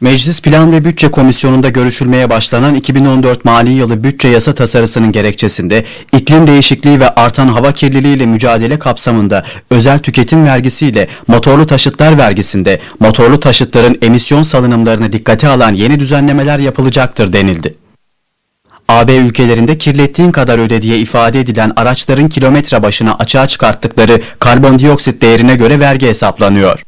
Meclis Plan ve Bütçe Komisyonu'nda görüşülmeye başlanan 2014 mali yılı bütçe yasa tasarısının gerekçesinde iklim değişikliği ve artan hava kirliliği ile mücadele kapsamında özel tüketim vergisiyle motorlu taşıtlar vergisinde motorlu taşıtların emisyon salınımlarını dikkate alan yeni düzenlemeler yapılacaktır denildi. AB ülkelerinde kirlettiğin kadar öde diye ifade edilen araçların kilometre başına açığa çıkarttıkları karbondioksit değerine göre vergi hesaplanıyor.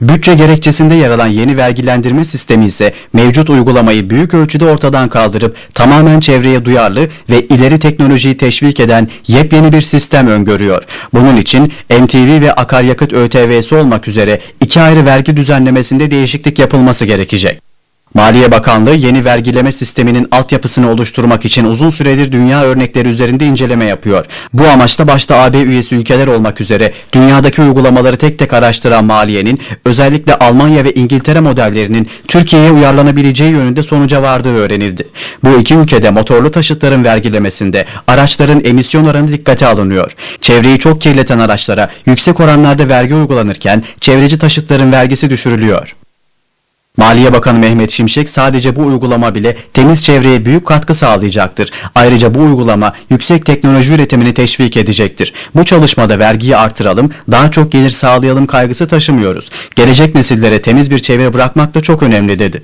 Bütçe gerekçesinde yer alan yeni vergilendirme sistemi ise mevcut uygulamayı büyük ölçüde ortadan kaldırıp tamamen çevreye duyarlı ve ileri teknolojiyi teşvik eden yepyeni bir sistem öngörüyor. Bunun için MTV ve akaryakıt ÖTV'si olmak üzere iki ayrı vergi düzenlemesinde değişiklik yapılması gerekecek. Maliye Bakanlığı yeni vergileme sisteminin altyapısını oluşturmak için uzun süredir dünya örnekleri üzerinde inceleme yapıyor. Bu amaçla başta AB üyesi ülkeler olmak üzere dünyadaki uygulamaları tek tek araştıran maliyenin özellikle Almanya ve İngiltere modellerinin Türkiye'ye uyarlanabileceği yönünde sonuca vardığı öğrenildi. Bu iki ülkede motorlu taşıtların vergilemesinde araçların emisyon oranı dikkate alınıyor. Çevreyi çok kirleten araçlara yüksek oranlarda vergi uygulanırken çevreci taşıtların vergisi düşürülüyor. Maliye Bakanı Mehmet Şimşek sadece bu uygulama bile temiz çevreye büyük katkı sağlayacaktır. Ayrıca bu uygulama yüksek teknoloji üretimini teşvik edecektir. Bu çalışmada vergiyi artıralım, daha çok gelir sağlayalım kaygısı taşımıyoruz. Gelecek nesillere temiz bir çevre bırakmak da çok önemli dedi.